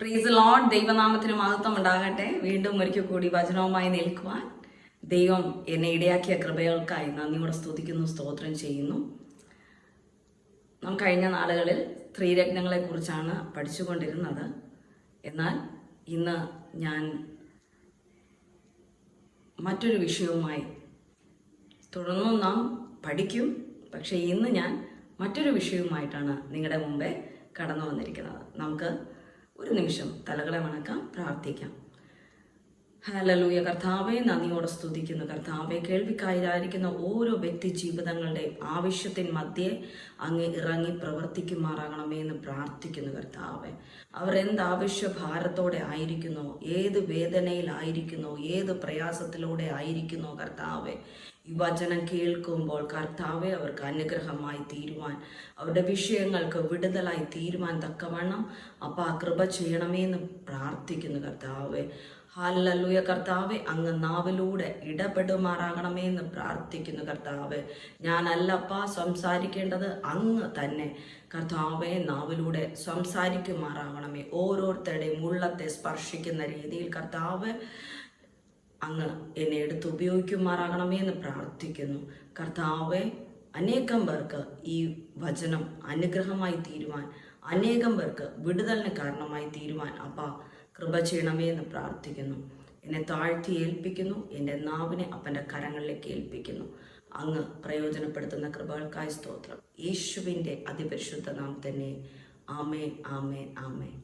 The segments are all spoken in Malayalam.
പ്രീസ് ലോഡ് ദൈവനാമത്തിന് മഹത്വം ഉണ്ടാകട്ടെ. വീണ്ടും ഒരിക്കൽ കൂടി വചനവുമായി നിൽക്കുവാൻ ദൈവം എന്നെ ഇടയാക്കിയ കൃപകൾക്കായി നന്ദിയോടെ സ്തുതിക്കുന്നു സ്തോത്രം ചെയ്യുന്നു. നാം കഴിഞ്ഞ നാളുകളിൽ സ്ത്രീരത്നങ്ങളെക്കുറിച്ചാണ് പഠിച്ചുകൊണ്ടിരുന്നത്. എന്നാൽ ഇന്ന് ഞാൻ മറ്റൊരു വിഷയവുമായി തുടർന്നും നാം പഠിക്കും. പക്ഷേ ഇന്ന് ഞാൻ മറ്റൊരു വിഷയവുമായിട്ടാണ് നിങ്ങളുടെ മുമ്പേ കടന്നു വന്നിരിക്കുന്നത്. നമുക്ക് ഒരു നിമിഷം തലകളെ വണക്കാം പ്രാർത്ഥിക്കാം. ഹാലലൂയ കർത്താവെ നന്ദിയോടെ സ്തുതിക്കുന്നു. കർത്താവെ കേൾവിക്കായിരിക്കുന്ന ഓരോ വ്യക്തി ജീവിതങ്ങളുടെ ആവശ്യത്തിന് മധ്യേ അങ്ങ് ഇറങ്ങി പ്രവർത്തിക്കുമാറാകണമേ എന്ന് പ്രാർത്ഥിക്കുന്നു കർത്താവെ. അവർ എന്ത് ആവശ്യ ഭാരത്തോടെ ആയിരിക്കുന്നോ? ഏത് വേദനയിലായിരിക്കുന്നോ? ഏത് പ്രയാസത്തിലൂടെ ആയിരിക്കുന്നു കർത്താവെ? വചനം കേൾക്കുമ്പോൾ കർത്താവെ അവർക്ക് അനുഗ്രഹമായി തീരുവാൻ അവരുടെ വിഷയങ്ങൾക്ക് വിടുതലായി തീരുവാൻ തക്കവണ്ണം അപ്പ കൃപ ചെയ്യണമേ എന്ന് പ്രാർത്ഥിക്കുന്നു കർത്താവെ. ഹല്ലൂയ കർത്താവെ അങ്ങ് നാവിലൂടെ ഇടപെടുമാറാകണമേ എന്ന് പ്രാർത്ഥിക്കുന്നു കർത്താവെ. ഞാനല്ലപ്പ സംസാരിക്കേണ്ടത് അങ്ങ് തന്നെ കർത്താവെ നാവിലൂടെ സംസാരിക്കുമാറാകണമേ. ഓരോരുത്തരുടെയും ഉള്ളത്തെ സ്പർശിക്കുന്ന രീതിയിൽ കർത്താവ് അങ്ങ് എന്നെ എടുത്ത് ഉപയോഗിക്കുമാറാകണമേ എന്ന് പ്രാർത്ഥിക്കുന്നു. കർത്താവെ അനേകം പേർക്ക് ഈ വചനം അനുഗ്രഹമായി തീരുവാൻ അനേകം പേർക്ക് വിടുതലിന് കാരണമായി തീരുവാൻ അപ്പ കൃപ ചെയ്യണമേ എന്ന് പ്രാർത്ഥിക്കുന്നു. എന്നെ താഴ്ത്തി ഏൽപ്പിക്കുന്നു എന്റെ നാവിനെ അപ്പന്റെ കരങ്ങളിലേക്ക് ഏൽപ്പിക്കുന്നു. അങ്ങ് പ്രയോജനപ്പെടുത്തുന്ന കൃപകൾക്കായി സ്തോത്രം. യേശുവിന്റെ അതിപരിശുദ്ധ നാം തന്നെ ആമേൻ ആമേൻ ആമേൻ.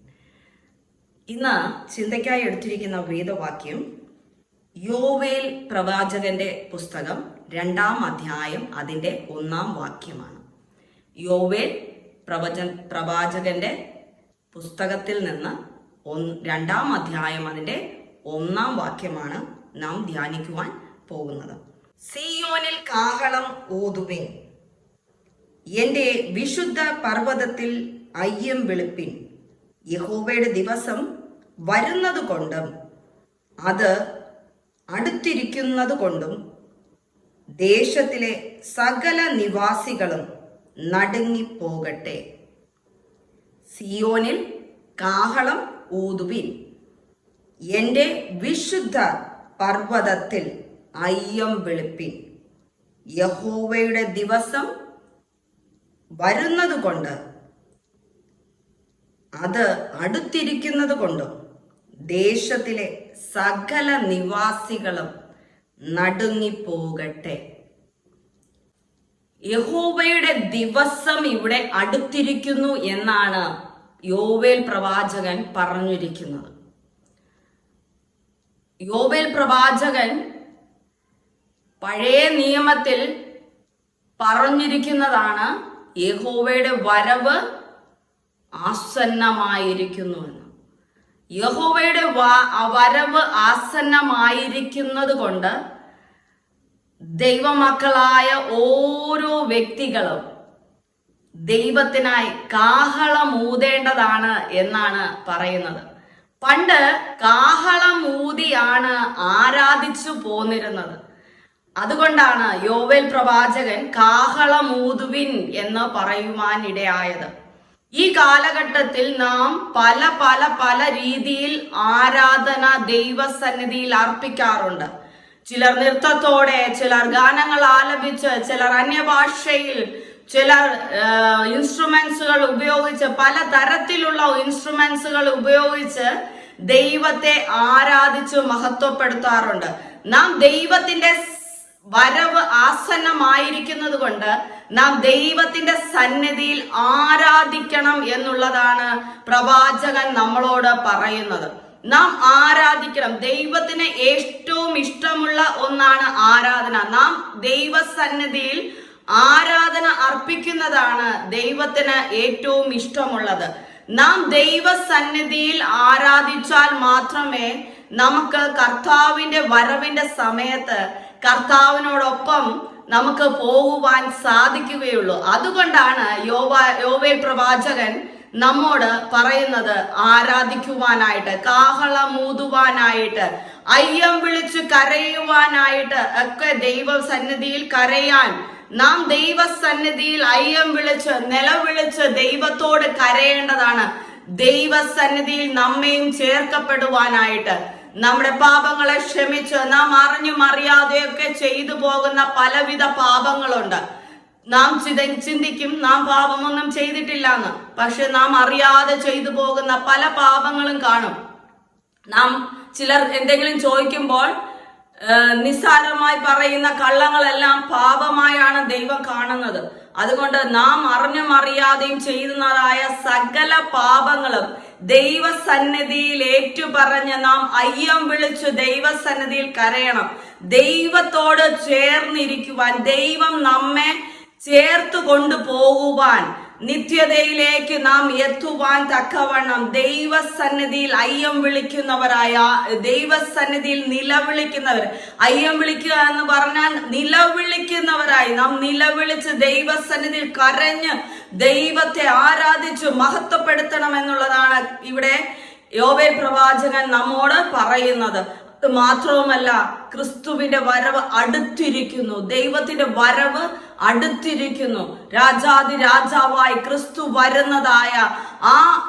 ഇന്ന് ചിന്തയ്ക്കായി എടുത്തിരിക്കുന്ന വേദവാക്യം യോവേൽ പ്രവാചകന്റെ പുസ്തകം രണ്ടാം അധ്യായം അതിന്റെ ഒന്നാം വാക്യമാണ്. യോവേൽ പ്രവച പ്രവാചകന്റെ പുസ്തകത്തിൽ നിന്ന് രണ്ടാം അധ്യായം അതിന്റെ ഒന്നാം വാക്യമാണ് നാം ധ്യാനിക്കുവാൻ പോകുന്നത്. സിയോനിൽ കാഹളം ഊതുവിൻ. എന്റെ വിശുദ്ധ പർവതത്തിൽ അയ്യം വെളുപ്പിൻ. യഹോവയുടെ ദിവസം വരുന്നത് കൊണ്ടും അത് അടുത്തിരിക്കുന്നത് കൊണ്ടും ദേശത്തിലെ സകല നിവാസികളും നടുങ്ങിപ്പോകട്ടെ. സിയോനിൽ കാഹളം ഊതുവിൻ. എന്റെ വിശുദ്ധ പർവതത്തിൽ അയ്യം വെളുപ്പിൻ. യഹോവയുടെ ദിവസം വരുന്നതുകൊണ്ട് അത് അടുത്തിരിക്കുന്നത് കൊണ്ടും ദേശത്തിലെ സകല നിവാസികളും നടുങ്ങിപ്പോകട്ടെ. യഹോബയുടെ ദിവസം ഇവിടെ അടുത്തിരിക്കുന്നു എന്നാണ് യോവേൽ പ്രവാചകൻ പറഞ്ഞിരിക്കുന്നത്. യോവേൽ പ്രവാചകൻ പഴയ നിയമത്തിൽ പറഞ്ഞിരിക്കുന്നതാണ് യഹോവയുടെ വരവ് ആസന്നമായിരിക്കുന്നു യഹോവയുടെ വരവ് ആസന്നമായിരിക്കുന്നത് കൊണ്ട് ദൈവമക്കളായ ഓരോ വ്യക്തികളും ദൈവത്തിനായി കാഹളം ഊതേണ്ടതാണ് എന്നാണ് പറയുന്നത്. പണ്ട് കാഹളം ഊതിയാണ് ആരാധിച്ചു പോന്നിരുന്നത്. അതുകൊണ്ടാണ് യോവേൽ പ്രവാചകൻ കാഹളം ഊതുവിൻ എന്ന് പറയുവാൻ ഇടയായത് ഈ കാലഘട്ടത്തിൽ നാം പല പല പല രീതിയിൽ ആരാധന ദൈവസന്നിധിയിൽ അർപ്പിക്കാറുണ്ട്. ചിലർ നൃത്തത്തോടെ ചിലർ ഗാനങ്ങൾ ആലപിച്ച് ചിലർ അന്യഭാഷയിൽ ചിലർ ഇൻസ്ട്രുമെന്റ്സുകൾ ഉപയോഗിച്ച് പല തരത്തിലുള്ള ഇൻസ്ട്രുമെന്റ്സുകൾ ഉപയോഗിച്ച് ദൈവത്തെ ആരാധിച്ച് മഹത്വപ്പെടുത്താറുണ്ട്. നാം ദൈവത്തിന്റെ വരവ് ആസന്നമായിരിക്കുന്നത് കൊണ്ട് നാം ദൈവത്തിന്റെ സന്നിധിയിൽ ആരാധിക്കണം എന്നുള്ളതാണ് പ്രവാചകൻ നമ്മളോട് പറയുന്നത്. നാം ആരാധിക്കണം. ദൈവത്തിന് ഏറ്റവും ഇഷ്ടമുള്ള ഒന്നാണ് ആരാധന. നാം ദൈവസന്നിധിയിൽ ആരാധന അർപ്പിക്കുന്നതാണ് ദൈവത്തിന് ഏറ്റവും ഇഷ്ടമുള്ളത്. നാം ദൈവസന്നിധിയിൽ ആരാധിച്ചാൽ മാത്രമേ നമുക്ക് കർത്താവിന്റെ വരവിന്റെ സമയത്ത് കർത്താവിനോടൊപ്പം നമുക്ക് പോകുവാൻ സാധിക്കുകയുള്ളൂ. അതുകൊണ്ടാണ് യോവ യോവേ പ്രവാചകൻ നമ്മോട് പറയുന്നത് ആരാധിക്കുവാനായിട്ട് കാഹളം മൂതുവാനായിട്ട് അയ്യം വിളിച്ചു കരയുവാനായിട്ട് ഒക്കെ ദൈവ സന്നിധിയിൽ കരയാൻ. നാം ദൈവ സന്നിധിയിൽ അയ്യം വിളിച്ച് നിലവിളിച്ച് ദൈവത്തോട് കരയേണ്ടതാണ്. ദൈവസന്നിധിയിൽ നമ്മയും ചേർക്കപ്പെടുവാനായിട്ട്. നമ്മുടെ പാപങ്ങളെ ക്ഷമിച്ച് നാം അറിഞ്ഞും അറിയാതെയൊക്കെ ചെയ്തു പോകുന്ന പലവിധ പാപങ്ങളുണ്ട്. നാം ചിത ചിന്തിക്കും നാം പാപമൊന്നും ചെയ്തിട്ടില്ല എന്ന് പക്ഷെ നാം അറിയാതെ ചെയ്തു പോകുന്ന പല പാപങ്ങളും കാണും. നാം ചിലർ എന്തെങ്കിലും ചോദിക്കുമ്പോൾ നിസ്സാരമായി പറയുന്ന കള്ളങ്ങളെല്ലാം പാപമായാണ് ദൈവം കാണുന്നത്. അതുകൊണ്ട് നാം അറിഞ്ഞും അറിയാതെയും ചെയ്യുന്നതായ സകല പാപങ്ങളും ദൈവസന്നിധിയിൽ ഏറ്റുപറഞ്ഞ് നാം അയ്യം വിളിച്ചു ദൈവസന്നിധിയിൽ കരയണം. ദൈവത്തോട് ചേർന്നിരിക്കുവാൻ ദൈവം നമ്മെ ചേർത്ത് കൊണ്ടുപോകുവാൻ നിത്യതയിലേക്ക് നാം എത്തുവാൻ തക്കവണ്ണം ദൈവസന്നിധിയിൽ അയ്യം വിളിക്കുന്നവരായ ദൈവസന്നിധിയിൽ നിലവിളിക്കുന്നവർ. അയ്യം വിളിക്കുക എന്ന് പറഞ്ഞാൽ നിലവിളിക്കുന്നവരായി. നാം നിലവിളിച്ച് ദൈവസന്നിധിയിൽ കരഞ്ഞ് ദൈവത്തെ ആരാധിച്ച് മഹത്വപ്പെടുത്തണം എന്നുള്ളതാണ് ഇവിടെ യോബേൽ പ്രവാചകൻ നമ്മോട് പറയുന്നത്. മാത്രവുമല്ല ക്രിസ്തുവിന്റെ വരവ് അടുത്തിരിക്കുന്നു. ദൈവത്തിന്റെ വരവ് അടുത്തിരിക്കുന്നു. രാജാതി രാജാവായി ക്രിസ്തു വരുന്നതായ ആ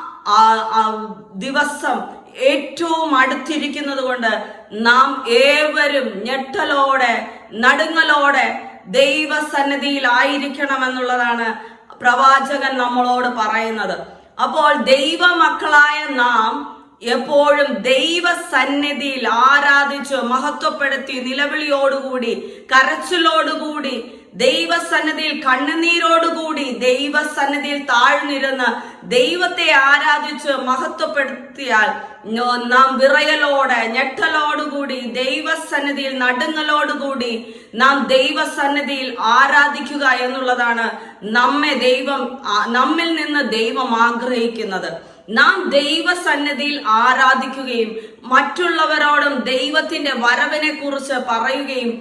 ദിവസം ഏറ്റവും അടുത്തിരിക്കുന്നത് കൊണ്ട് നാം ഏവരും ഞെട്ടലോടെ നടുങ്ങലോടെ ദൈവസന്നിധിയിൽ ആയിരിക്കണം എന്നുള്ളതാണ് പ്രവാചകൻ നമ്മളോട് പറയുന്നത്. അപ്പോൾ ദൈവമക്കളായ നാം എപ്പോഴും ദൈവസന്നിധിയിൽ ആരാധിച്ച് മഹത്വപ്പെടുത്തി നിലവിളിയോടുകൂടി കരച്ചിലോടുകൂടി ദൈവസന്നിധിയിൽ കണ്ണുനീരോടുകൂടി ദൈവസന്നിധിയിൽ താഴ്ന്നിരുന്ന് ദൈവത്തെ ആരാധിച്ച് മഹത്വപ്പെടുത്തിയാൽ നാം വിറയലോടെ ഞെട്ടലോടുകൂടി ദൈവസന്നിധിയിൽ നടുങ്ങലോടുകൂടി നാം ദൈവസന്നിധിയിൽ ആരാധിക്കുക എന്നുള്ളതാണ് നമ്മെ ദൈവം നമ്മിൽ നിന്ന് ദൈവം ആഗ്രഹിക്കുന്നത്. നാം ദൈവസന്നദ്ധിയിൽ ആരാധിക്കുകയും മറ്റുള്ളവരോടും ദൈവത്തിന്റെ വരവിനെ കുറിച്ച് പറയുകയും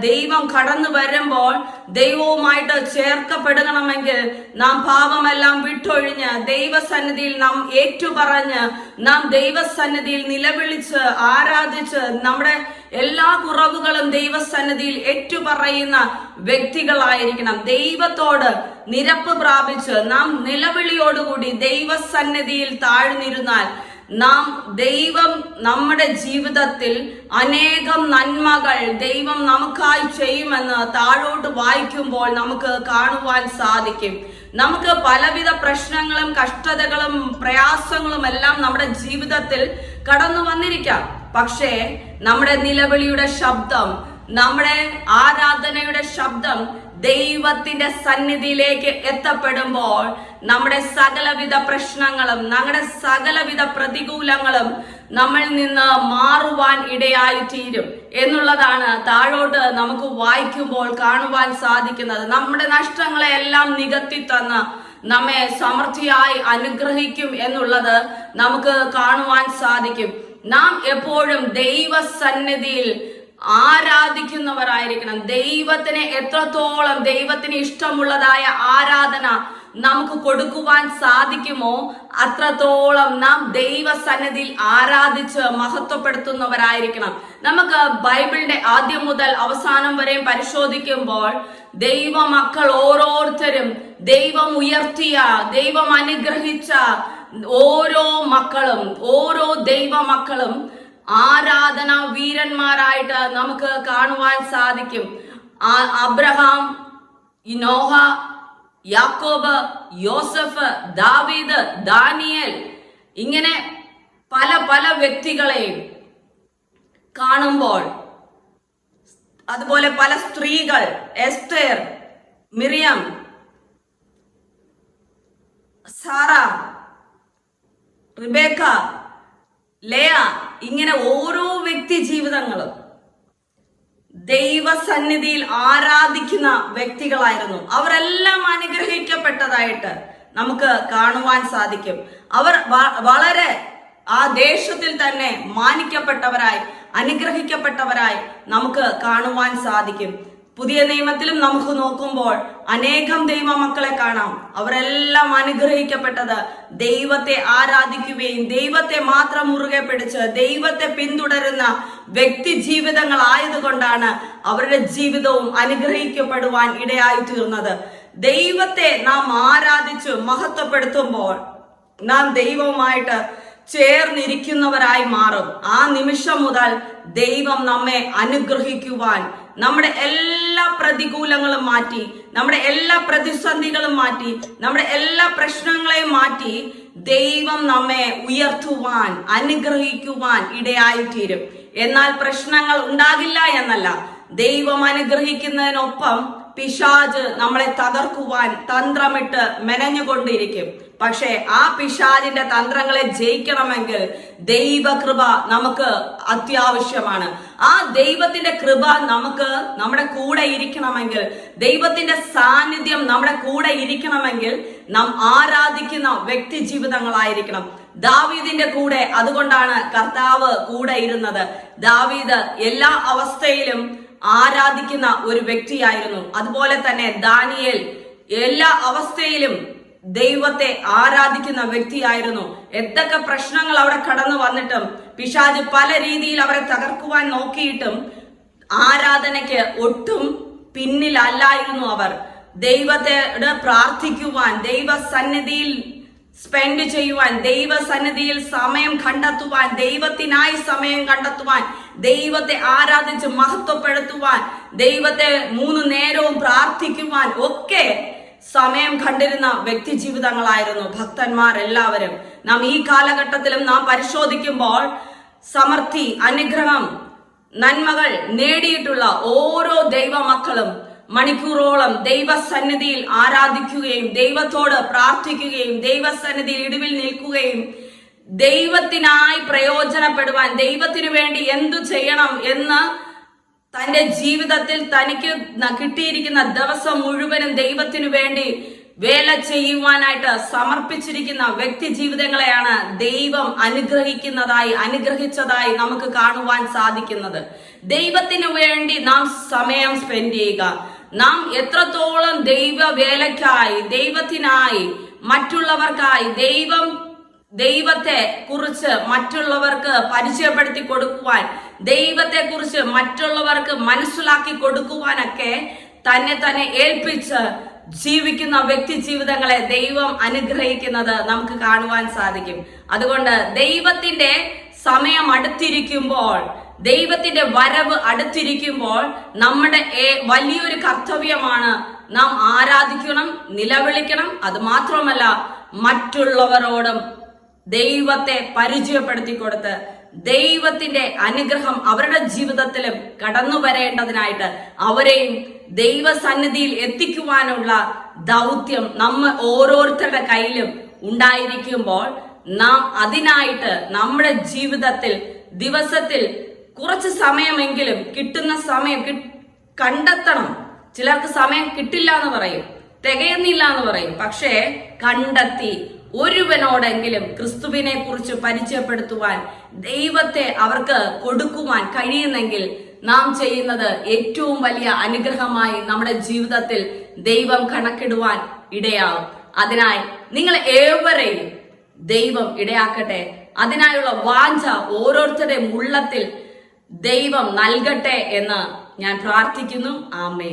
ദൈവം കടന്നു വരുമ്പോൾ ദൈവവുമായിട്ട് ചേർക്കപ്പെടണമെങ്കിൽ നാം പാപമെല്ലാം വിട്ടൊഴിഞ്ഞ് ദൈവസന്നിധിയിൽ നാം ഏറ്റുപറഞ്ഞ് നാം ദൈവസന്നിധിയിൽ നിലവിളിച്ച് ആരാധിച്ച് നമ്മുടെ എല്ലാ കുറവുകളും ദൈവസന്നിധിയിൽ ഏറ്റുപറയുന്ന വ്യക്തികളായിരിക്കണം. ദൈവത്തോട് നിരപ്പ് പ്രാപിച്ച് നാം നിലവിളിയോടുകൂടി ദൈവസന്നിധിയിൽ താഴ്ന്നിരുന്നാൽ നാം ദൈവം നമ്മുടെ ജീവിതത്തിൽ അനേകം നന്മകൾ ദൈവം നമുക്കായി ചെയ്യുമെന്ന് താഴോട്ട് വായിക്കുമ്പോൾ നമുക്ക് കാണുവാൻ സാധിക്കും. നമുക്ക് പലവിധ പ്രശ്നങ്ങളും കഷ്ടതകളും പ്രയാസങ്ങളും എല്ലാം നമ്മുടെ ജീവിതത്തിൽ കടന്നു വന്നിരിക്കാം. പക്ഷേ നമ്മുടെ നിലവിളിയുടെ ശബ്ദം നമ്മുടെ ആരാധനയുടെ ശബ്ദം ദൈവത്തിന്റെ സന്നിധിയിലേക്ക് എത്തപ്പെടുമ്പോൾ നമ്മുടെ സകലവിധ പ്രശ്നങ്ങളും നമ്മുടെ സകലവിധ പ്രതികൂലങ്ങളും നമ്മൾ നിന്ന് മാറുവാൻ ഇടയായി തീരും എന്നുള്ളതാണ് താഴോട്ട് നമുക്ക് വായിക്കുമ്പോൾ കാണുവാൻ സാധിക്കുന്നത്. നമ്മുടെ നഷ്ടങ്ങളെ എല്ലാം നികത്തി തന്ന് നമ്മെ സമൃദ്ധിയായി അനുഗ്രഹിക്കും എന്നുള്ളത് നമുക്ക് കാണുവാൻ സാധിക്കും. നാം എപ്പോഴും ദൈവസന്നിധിയിൽ ആരാധിക്കുന്നവരായിരിക്കണം. ദൈവത്തിന് എത്രത്തോളം ദൈവത്തിന് ഇഷ്ടമുള്ളതായ ആരാധന നമുക്ക് കൊടുക്കുവാൻ സാധിക്കുമോ അത്രത്തോളം നാം ദൈവസന്നിധിയിൽ ആരാധിച്ച് മഹത്വപ്പെടുത്തുന്നവരായിരിക്കണം. നമുക്ക് ബൈബിളിന്റെ ആദ്യം മുതൽ അവസാനം വരെയും പരിശോധിക്കുമ്പോൾ ദൈവ മക്കൾ ഓരോരുത്തരും ദൈവം ഉയർത്തിയ ദൈവം അനുഗ്രഹിച്ച ഓരോ മക്കളും ഓരോ ദൈവമക്കളും ആരാധന വീരന്മാരായിട്ട് നമുക്ക് കാണുവാൻ സാധിക്കും. അബ്രഹാം ഇനോഹ നോഹ യാക്കോബ് യോസഫ് ദാവീദ് ദാനിയൽ ഇങ്ങനെ പല പല വ്യക്തികളെയും കാണുമ്പോൾ അതുപോലെ പല സ്ത്രീകൾ Esther Miriam Sarah Rebecca Leah ഇങ്ങനെ ഓരോ വ്യക്തി ജീവിതങ്ങളും ദൈവസന്നിധിയിൽ ആരാധിക്കുന്ന വ്യക്തികളായിരുന്നു. അവരെല്ലാം അനുഗ്രഹിക്കപ്പെട്ടതായിട്ട് നമുക്ക് കാണുവാൻ സാധിക്കും. അവർ വളരെ ആ ദേശത്തിൽ തന്നെ മാനിക്കപ്പെട്ടവരായി അനുഗ്രഹിക്കപ്പെട്ടവരായി നമുക്ക് കാണുവാൻ സാധിക്കും. പുതിയ നിയമത്തിലും നമുക്ക് നോക്കുമ്പോൾ അനേകം ദൈവ മക്കളെ കാണാം. അവരെല്ലാം അനുഗ്രഹിക്കപ്പെട്ടത് ദൈവത്തെ ആരാധിക്കുകയും ദൈവത്തെ മാത്രം മുറുകെ പിടിച്ച് ദൈവത്തെ പിന്തുടരുന്ന വ്യക്തി ജീവിതങ്ങൾ ആയതുകൊണ്ടാണ് അവരുടെ ജീവിതവും അനുഗ്രഹിക്കപ്പെടുവാൻ ഇടയായി തീർന്നത്. ദൈവത്തെ നാം ആരാധിച്ചു മഹത്വപ്പെടുത്തുമ്പോൾ നാം ദൈവവുമായിട്ട് ചേർന്നിരിക്കുന്നവരായി മാറും. ആ നിമിഷം മുതൽ ദൈവം നമ്മെ അനുഗ്രഹിക്കുവാൻ നമ്മുടെ എല്ലാ പ്രതികൂലങ്ങളും മാറ്റി നമ്മുടെ എല്ലാ പ്രതിസന്ധികളും മാറ്റി നമ്മുടെ എല്ലാ പ്രശ്നങ്ങളെയും മാറ്റി ദൈവം നമ്മെ ഉയർത്തുവാൻ അനുഗ്രഹിക്കുവാൻ ഇടയായിത്തീരും. എന്നാൽ പ്രശ്നങ്ങൾ ഉണ്ടാകില്ല എന്നല്ല ദൈവം അനുഗ്രഹിക്കുന്നതിനൊപ്പം പിശാജ് നമ്മളെ തകർക്കുവാൻ തന്ത്രമിട്ട് മെനഞ്ഞുകൊണ്ടിരിക്കും. പക്ഷേ ആ പിശാജിന്റെ തന്ത്രങ്ങളെ ജയിക്കണമെങ്കിൽ ദൈവകൃപ നമുക്ക് അത്യാവശ്യമാണ്. ആ ദൈവത്തിന്റെ കൃപ നമുക്ക് നമ്മുടെ കൂടെ ഇരിക്കണമെങ്കിൽ ദൈവത്തിന്റെ സാന്നിധ്യം നമ്മുടെ കൂടെ ഇരിക്കണമെങ്കിൽ നാം ആരാധിക്കുന്ന വ്യക്തി ജീവിതങ്ങളായിരിക്കണം. ദാവീദിന്റെ കൂടെ അതുകൊണ്ടാണ് കർത്താവ് കൂടെ ഇരുന്നത്. ദാവീദ് എല്ലാ അവസ്ഥയിലും ആരാധിക്കുന്ന ഒരു വ്യക്തിയായിരുന്നു. അതുപോലെ തന്നെ ദാനിയേൽ എല്ലാ അവസ്ഥയിലും ദൈവത്തെ ആരാധിക്കുന്ന വ്യക്തിയായിരുന്നു. എന്തൊക്കെ പ്രശ്നങ്ങൾ അവിടെ കടന്നു വന്നിട്ടും പിശാജ് പല രീതിയിൽ അവരെ തകർക്കുവാൻ നോക്കിയിട്ടും ആരാധനയ്ക്ക് ഒട്ടും പിന്നിലല്ലായിരുന്നു അവർ. ദൈവത്തെ പ്രാർത്ഥിക്കുവാൻ ദൈവസന്നിധിയിൽ സ്പെൻഡ് ചെയ്യുവാൻ ദൈവസന്നിധിയിൽ സമയം കണ്ടെത്തുവാൻ ദൈവത്തിനായി സമയം കണ്ടെത്തുവാൻ ദൈവത്തെ ആരാധിച്ച് മഹത്വപ്പെടുത്തുവാൻ ദൈവത്തെ മൂന്ന് നേരവും പ്രാർത്ഥിക്കുവാൻ ഒക്കെ സമയം കണ്ടിരുന്ന വ്യക്തി ജീവിതങ്ങളായിരുന്നു ഭക്തന്മാർ എല്ലാവരും. നാം ഈ കാലഘട്ടത്തിലും നാം പരിശോധിക്കുമ്പോൾ സമൃദ്ധി അനുഗ്രഹം നന്മകൾ നേടിയിട്ടുള്ള ഓരോ ദൈവമക്കളും മണിക്കൂറോളം ദൈവസന്നിധിയിൽ ആരാധിക്കുകയും ദൈവത്തോട് പ്രാർത്ഥിക്കുകയും ദൈവസന്നിധിയിൽ ഇടിവിൽ നിൽക്കുകയും ദൈവത്തിനായി പ്രയോജനപ്പെടുവാൻ ദൈവത്തിനു വേണ്ടി എന്തു ചെയ്യണം എന്ന് തന്റെ ജീവിതത്തിൽ തനിക്ക് കിട്ടിയിരിക്കുന്ന ദിവസം മുഴുവനും ദൈവത്തിനു വേണ്ടി വേല ചെയ്യുവാനായിട്ട് സമർപ്പിച്ചിരിക്കുന്ന വ്യക്തി ജീവിതങ്ങളെയാണ് ദൈവം അനുഗ്രഹിക്കുന്നതായി അനുഗ്രഹിച്ചതായി നമുക്ക് കാണുവാൻ സാധിക്കുന്നത്. ദൈവത്തിനു വേണ്ടി നാം സമയം സ്പെൻഡ് ചെയ്യുക. നാം എത്രത്തോളം ദൈവ വേലയ്ക്കായി ദൈവത്തിനായി മറ്റുള്ളവർക്കായി ദൈവം ദൈവത്തെ കുറിച്ച് മറ്റുള്ളവർക്ക് പരിചയപ്പെടുത്തി കൊടുക്കുവാൻ ദൈവത്തെ കുറിച്ച് മറ്റുള്ളവർക്ക് മനസ്സിലാക്കി കൊടുക്കുവാനൊക്കെ തന്നെ തന്നെ ഏൽപ്പിച്ച് ജീവിക്കുന്ന വ്യക്തി ജീവിതങ്ങളെ ദൈവം അനുഗ്രഹിക്കുന്നത് നമുക്ക് കാണുവാൻ സാധിക്കും. അതുകൊണ്ട് ദൈവത്തിന്റെ സമയം അടുത്തിരിക്കുമ്പോൾ ദൈവത്തിന്റെ വരവ് അടുത്തിരിക്കുമ്പോൾ നമ്മുടെ വലിയൊരു കർത്തവ്യമാണ് നാം ആരാധിക്കണം നിലവിളിക്കണം. അത് മാത്രമല്ല മറ്റുള്ളവരോടും ദൈവത്തെ പരിചയപ്പെടുത്തി കൊടുത്ത് ദൈവത്തിന്റെ അനുഗ്രഹം അവരുടെ ജീവിതത്തിലും കടന്നു വരേണ്ടതിനായിട്ട് അവരെയും ദൈവസന്നിധിയിൽ എത്തിക്കുവാനുള്ള ദൗത്യം നമ്മ ഓരോരുത്തരുടെ കയ്യിലും ഉണ്ടായിരിക്കുമ്പോൾ നാം അതിനായിട്ട് നമ്മുടെ ജീവിതത്തിൽ ദിവസത്തിൽ കുറച്ച് സമയമെങ്കിലും കിട്ടുന്ന സമയം കണ്ടെത്തണം. ചിലർക്ക് സമയം കിട്ടില്ല എന്ന് പറയും തികയുന്നില്ല എന്ന് പറയും. പക്ഷേ കണ്ടെത്തി ഒരുവനോടെങ്കിലും ക്രിസ്തുവിനെ കുറിച്ച് പരിചയപ്പെടുത്തുവാൻ ദൈവത്തെ അവർക്ക് കൊടുക്കുവാൻ കഴിയുന്നെങ്കിൽ നാം ചെയ്യുന്നത് ഏറ്റവും വലിയ അനുഗ്രഹമായി നമ്മുടെ ജീവിതത്തിൽ ദൈവം കണക്കിടുവാൻ ഇടയാവും അതിനായി നിങ്ങൾ ഏവരെയും ദൈവം ഇടയാക്കട്ടെ. അതിനായുള്ള വാഞ്ച ഓരോരുത്തരുടെയും ഉള്ളത്തിൽ ദൈവം നൽകട്ടെ എന്ന് ഞാൻ പ്രാർത്ഥിക്കുന്നു. ആമേ